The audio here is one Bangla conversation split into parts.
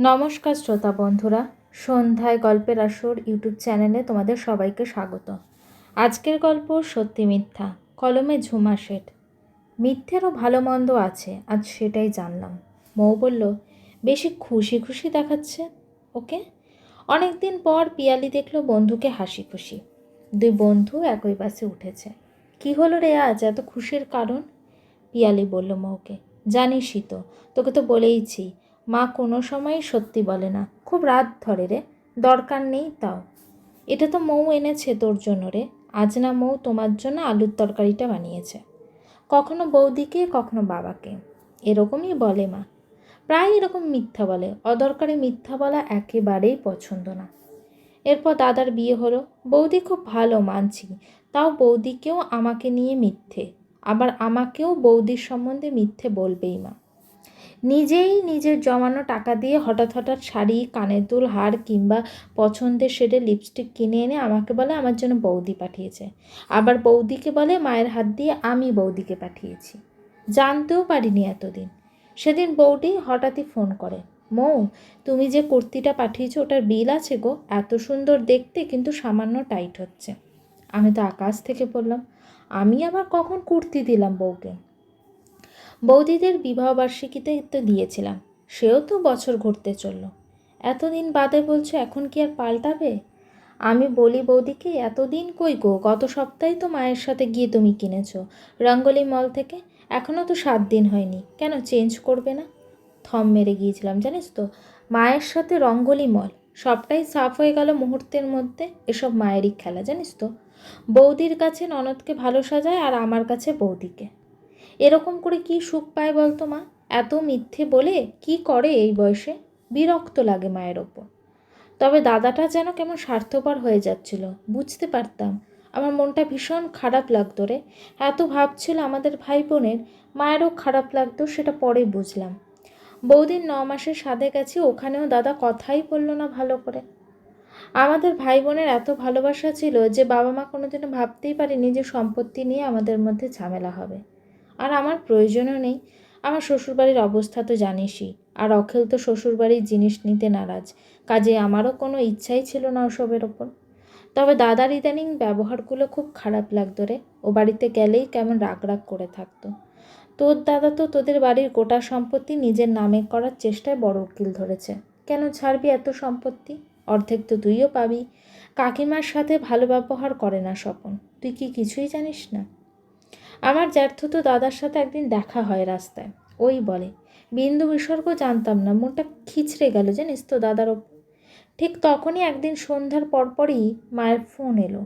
নমস্কার শ্রোতা বন্ধুরা, সন্ধ্যায় গল্পের আসর ইউটিউব চ্যানেলে তোমাদের সবাইকে স্বাগত। আজকের গল্প সত্যি মিথ্যা, কলমে ঝুমা শেঠ। মিথ্যেরও ভালো মন্দ আছে, আজ সেটাই জানলাম। মৌ বলল, বেশি খুশি খুশি দেখাচ্ছে, ওকে? অনেক দিন পর পিয়ালি দেখল বন্ধুকে হাসি খুশি। দুই বন্ধু একই বাসে উঠেছে। কি হলো রে আজ, এত খুশির কারণ? পিয়ালি বলল মৌকে, জানিসই তো, তোকে তো বলেইছি মা কোনো সময়ই সত্যি বলে না। খুব রাত ধরে রে, দরকার নেই তাও। এটা তো মৌ এনেছে তোর জন্য রে, আজ না মৌ তোমার জন্য আলুর তরকারিটা বানিয়েছে। কখনো বৌদিকে, কখনো বাবাকে। এরকমই বলে মা। প্রায় এরকম মিথ্যা বলে, অদরকারে মিথ্যা বলা একেবারেই পছন্দ না। এরপর দাদার বিয়ে হলো। বৌদি খুব ভালো, মানছি। তাও বৌদিকেও আমাকে নিয়ে মিথ্যে। আবার আমাকেও বৌদির সম্বন্ধে মিথ্যে বলবেই মা। নিজেই নিজের জমানো টাকা দিয়ে হঠাৎ হঠাৎ শাড়ি, কানের দুল, হার কিংবা পছন্দের শেডে লিপস্টিক কিনে এনে আমাকে বলে, আমার জন্য বৌদি পাঠিয়েছে। আবার বৌদিকে বলে, মায়ের হাত দিয়ে আমি বৌদিকে পাঠিয়েছি। জানতেও পারিনি এতদিন। সেদিন বৌদি হঠাৎই ফোন করে, মৌ, তুমি যে কুর্তিটা পাঠিয়েছো, ওটার বিল আছে গো। এত সুন্দর দেখতে, কিন্তু সামান্য টাইট হচ্ছে। আমি তো আকাশ থেকে বললাম আমি আবার কখন কুর্তি দিলাম বউকে? বৌদিদের বিবাহবার্ষিকীতে তো দিয়েছিলাম। সেও তো বছর ঘুরতে চলল। এতদিন বাদে বলছো, এখন কি আর পাল্টাবে? আমি বলি বৌদিকে, এতদিন কই গো? গত সপ্তাহে তো মায়ের সাথে গিয়ে তুমি কিনেছো রঙ্গলি মল থেকে। এখনও তো সাত দিন হয়নি। কেন চেঞ্জ করবে না? থম মেরে গিয়েছিলাম, জানিস তো? মায়ের সাথে রঙ্গলি মল, সবটাই সাফ হয়ে গেল মুহূর্তের মধ্যে। এসব মায়েরই খেলা, জানিস তো? বৌদির কাছে ননদকে ভালো সাজায় আর আমার কাছে বৌদিকে। এরকম করে কি সুখ পায় বলতো মা? এত মিথ্যে বলে কি করে এই বয়সে? বিরক্ত লাগে মায়ের ওপর। তবে দাদাটা যেন কেমন স্বার্থপর হয়ে যাচ্ছিল, বুঝতে পারতাম। আমার মনটা ভীষণ খারাপ লাগতো রে। এত ভাবছিল আমাদের ভাই বোনের মায়েরও খারাপ লাগতো সেটা পরে বুঝলাম। বৌদির ন মাসের সাধে গেছি, ওখানেও দাদা কথাই বলল না ভালো করে। আমাদের ভাই বোনের এত ভালোবাসা ছিল যে বাবা মা কোনোদিনও ভাবতেই পারেনি যে সম্পত্তি নিয়ে আমাদের মধ্যে ঝামেলা হবে। আর আমার প্রয়োজনও নেই। আমার শ্বশুরবাড়ির অবস্থা তো জানিসই। আর অখিল তো শ্বশুরবাড়ির জিনিস নিতে নারাজ। কাজে আমারও কোনো ইচ্ছাই ছিল না ওসবের ওপর। তবে দাদার ইদানিং ব্যবহারগুলো খুব খারাপ লাগতো রে। ও বাড়িতে গেলেই কেমন রাগ রাগ করে থাকতো। তোর দাদা তো তোদের বাড়ির গোটা সম্পত্তি নিজের নামে করার চেষ্টায় বড় উকিল ধরেছে। কেন ছাড়বি এত সম্পত্তি? অর্ধেক তো তুইও পাবি। কাকিমার সাথে ভালো ব্যবহার করে না স্বপন। তুই কি কিছুই জানিস না? আমার জ্যাঠতো দাদার সাথে একদিন দেখা হয় রাস্তায়। ওই বলে, বিন্দু বিসর্গ জানতাম না, মনটা খিচড়ে গেল জানিস তো দাদার ওপর ঠিক তখনই একদিন সন্ধ্যার পরপরই মায়ের ফোন এলো।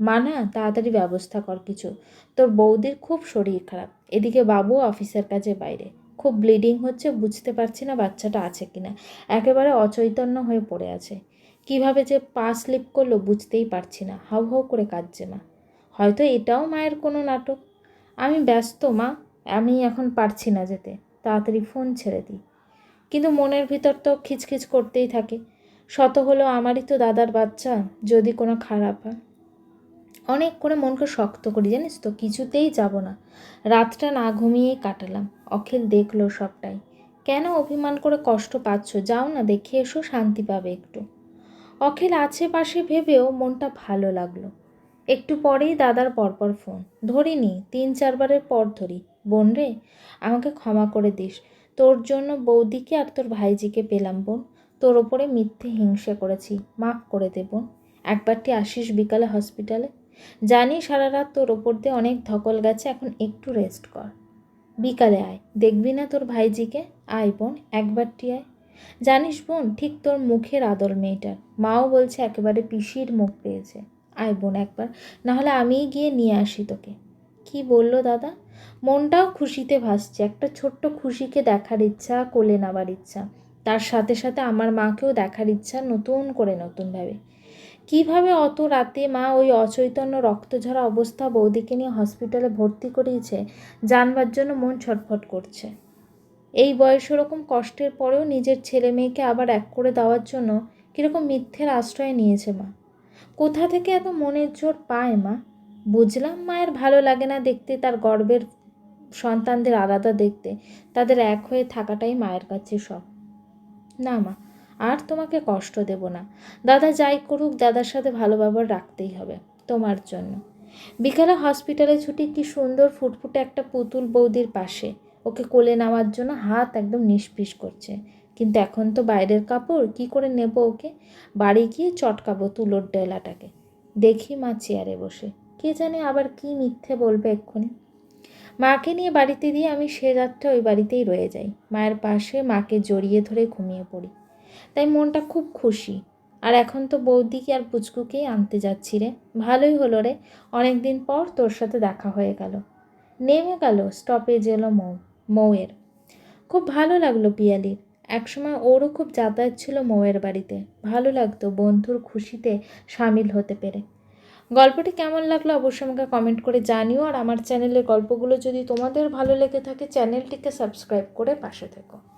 মা না তাড়াতাড়ি ব্যবস্থা কর কিছু। তোর বৌদির খুব শরীর খারাপ। এদিকে বাবু অফিসের কাজে বাইরে। খুব ব্লিডিং হচ্ছে, বুঝতে পারছি না বাচ্চাটা আছে কিনা। একেবারে অচৈতন্য হয়ে পড়ে আছে। কীভাবে যে পা স্লিপ করল বুঝতেই পারছি না। হাউ হাউ করে কাঁদছে মা। হয়তো এটাও মায়ের কোনো নাটক। আমি ব্যস্ত, মা। আমি এখন পারছি না যেতে। তাড়াতাড়ি ফোন ছেড়ে দিই কিন্তু মনের ভিতর তো খিচখিচ করতেই থাকে। শত হলো আমারই তো দাদার বাচ্চা, যদি কোনো খারাপ হয়। অনেক করে মনকে শক্ত করি, জানিস তো, কিছুতেই যাব না। রাতটা না ঘুমিয়েই কাটালাম। অখিল দেখল সবটাই। কেন অভিমান করে কষ্ট পাচ্ছ? যাও না, দেখে এসো, শান্তি পাবে একটু। অখিল আছে পাশে ভেবেও মনটা ভালো লাগল। একটু পরেই দাদার পরপর ফোন। ধরিনি, তিন চারবারের পর ধরি। বোন রে, আমাকে ক্ষমা করে দিস। তোর জন্য বৌদিকে আর তোর ভাইজিকে পেলাম বোন। তোর ওপরে মিথ্যে হিংসে করেছি। মাফ করে দে বোন। একবারটি আসিস বিকালে হসপিটালে। জানি সারা রাত তোর ওপর দিয়ে অনেক ধকল গেছে, এখন একটু রেস্ট কর। বিকালে আয়। দেখবি না তোর ভাইজিকে? আয় বোন একবারটি আয়। জানিস বোন, ঠিক তোর মুখের আদর মেয়েটার। মাও বলছে একেবারে পিসির মুখ পেয়েছে। আয় বোন একবার, নাহলে আমিই গিয়ে নিয়ে আসি তোকে। কি বলল দাদা? মনটাও খুশিতে ভাসছে, একটা ছোট্ট খুশিকে দেখার ইচ্ছা, কোলে নেওয়ার ইচ্ছা। তার সাথে সাথে আমার মাকেও দেখার ইচ্ছা, নতুন করে নতুনভাবে কীভাবে অত রাতে মা ওই অচৈতন্য রক্তঝরা অবস্থা বৌদিকে নিয়ে হসপিটালে ভর্তি করিয়েছে, জানবার জন্য মন ছটফট করছে। এই বয়স ওরকম কষ্টের পরেও নিজের ছেলে মেয়েকে আবার এক করে দেওয়ার জন্য কীরকম মিথ্যের আশ্রয় নিয়েছে মা। কোথা থেকে এত মনের জোর পায় মা? বুঝলাম মায়ের ভালো লাগে না দেখতে, তার গর্বের সন্তানদের আলাদা দেখতে। তাদের এক হয়ে থাকাটাই মায়ের কাছে সব না মা, আর তোমাকে কষ্ট দেব না। দাদা যাই করুক, দাদার সাথে ভালো ব্যবহার রাখতেই হবে, তোমার জন্য। বিকালে হসপিটালে ছুটি, কি সুন্দর ফুটফুটে একটা পুতুল বৌদির পাশে। ওকে কোলে নেওয়ার জন্য হাত একদম নিষ্পিস করছে। কিন্তু এখন তো বাইরের কাপড়, কি করে নেব ওকে? বাড়ি গিয়ে চটকাবো তুলোর ডেলাটাকে। দেখি মা চেয়ারে বসে। কে জানে আবার কি মিথ্যে বলবে এক্ষুনি। মাকে নিয়ে বাড়িতে দিয়ে আমি সে রাতটা ওই বাড়িতেই রয়ে যাই। মায়ের পাশে মাকে জড়িয়ে ধরে ঘুমিয়ে পড়ি। তাই মনটা খুব খুশি। আর এখন তো বৌদিকে আর পুচকুকেই আনতে যাচ্ছি রে। ভালোই হলো রে। অনেক দিন পর তোর সাথে দেখা হয়ে গেল। নেমে গেল স্টপেজ এলো মৌ, মৌয়ের। খুব ভালো লাগল পিয়ালির। একসময় ওরও খুব যাতায়াত ছিল মৌয়ের বাড়িতে। ভালো লাগতো বন্ধুর খুশিতে সামিল হতে পেরে। গল্পটি কেমন লাগল অবশ্যই আমাকে কমেন্ট করে জানিও আর আমার চ্যানেলের গল্পগুলো যদি তোমাদের ভালো লেগে থাকে চ্যানেলটিকে সাবস্ক্রাইব করে পাশে থেকো।